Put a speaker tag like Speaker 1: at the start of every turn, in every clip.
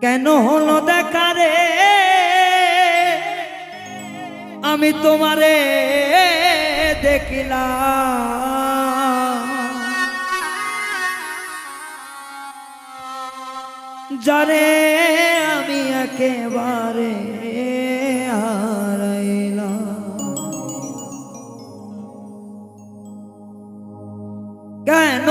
Speaker 1: কেন হলো দেখা রে? আমি তোমারে দেখিলাম। জানে আমি একেবারে কেন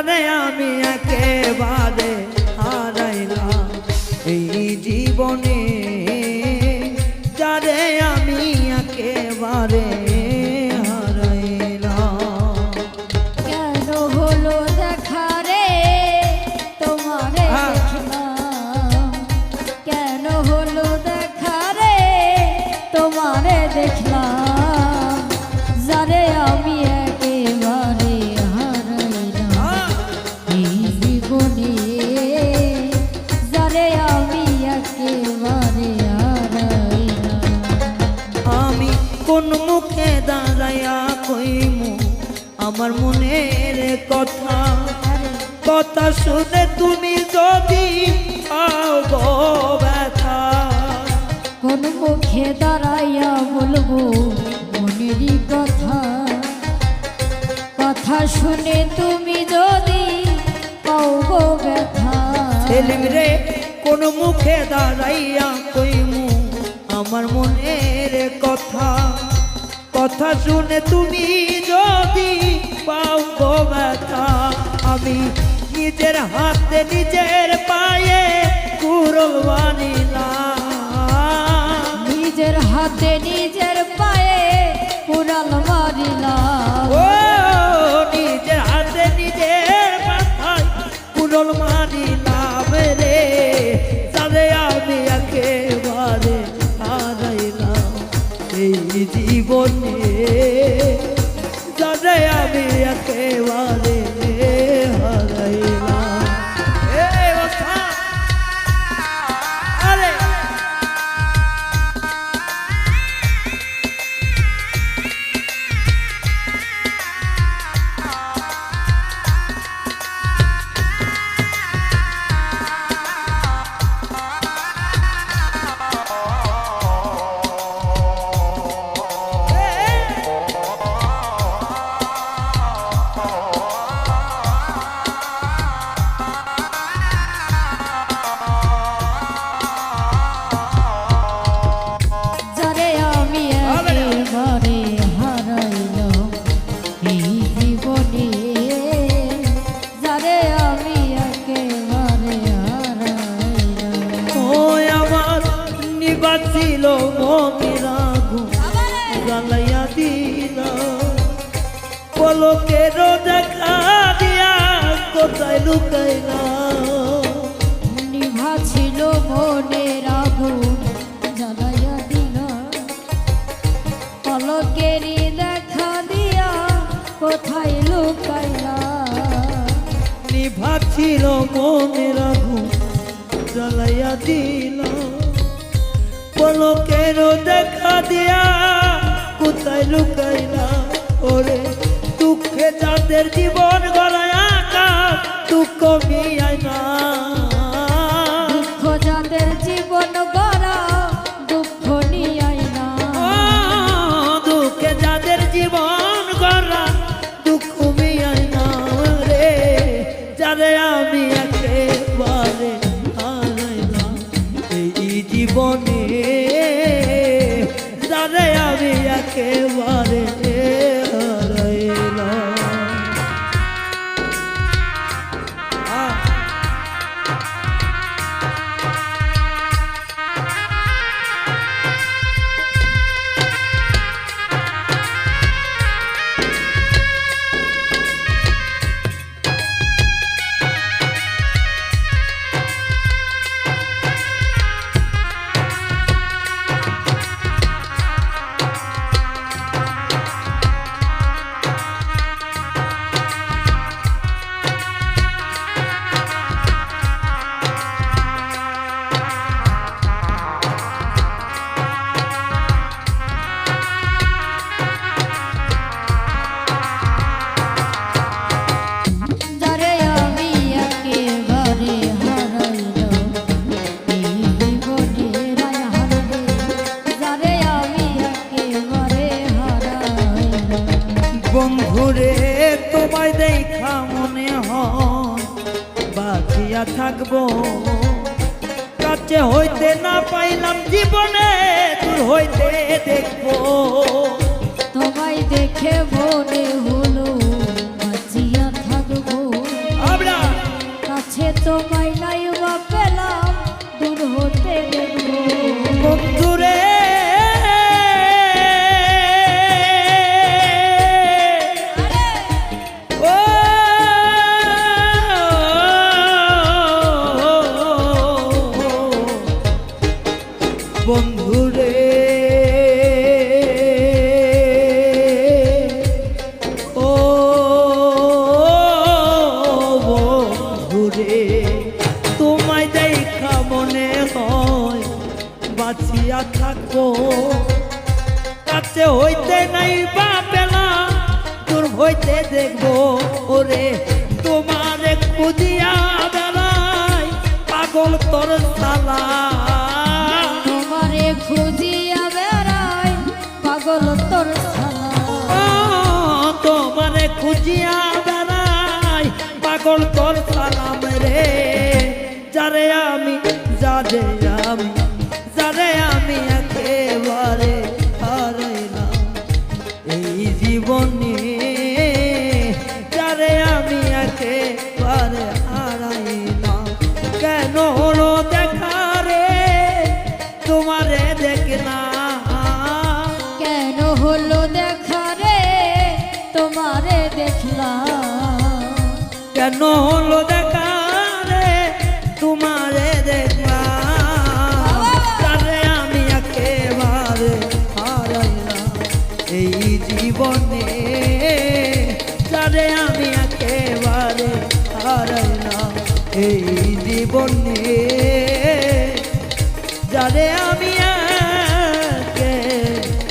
Speaker 1: জানে আমি আমার মনের কথা। কথা শুনে তুমি যদি পাও ব্যথা।
Speaker 2: কোন মুখে দাঁড়াইয়া বলব মনেরই কথা। কথা শুনে তুমি যদি পাও গো ব্যথা।
Speaker 1: সেলিম রে কোন মুখে দাঁড়াইয়া কইমু আমার মনের কথা। কথা শুনে তুমি যদি আমি নিজের হাতে নিজের পায়ে কুরবানি না
Speaker 2: নিজের হাতে নিজের পায়ে
Speaker 1: জ্বালাইয়া দিল। পলকের দেখা দিয়া কোথায় লুকাইলা
Speaker 2: নিভা ছিল মনের আগুন জ্বালাইয়া দিল। পলকেরই দেখা দিয়া কোথায় লুকাইলা
Speaker 1: নিভাছিল মনের আগুন জ্বালাইয়া দিল। পলকের দেখা দিয়া কোথায় আমি একেবারে বাঁচিয়া থাকব। কাছে হইতে না পাইলাম জীবনে দূর হইতে দেখব।
Speaker 2: তোমায় দেখে মনে হলো বাঁচিয়া থাকব।
Speaker 1: আমরা
Speaker 2: কাছে তোমায়
Speaker 1: বন্ধুরে। ও বন্ধুরে, তোমায় দেখা হয়, বাঁচিয়া থাকব কাছে হইতে নাই বা পেলাম দূর হইতে দেখব। ওরে, তোমার খুঁজিয়া বেড়াই, পাগল তোর সালা।
Speaker 2: তোমারে খুঁজিয়া বেড়াই, পাগল তোর
Speaker 1: খুঁজিয়া বেড়াই, পাগল তোর সালাম রে। যারে আমি যারে আমি যারে আমি একেবারে হারাইলাম। এই জীবনে কেন হলো দেখা রে তোমারে দেখলাম তারে আমি একেবারে হারাইলাম এই জীবনে তারে আমি একেবারে হারাইলাম এই জীবনে যারে আমি একেবারে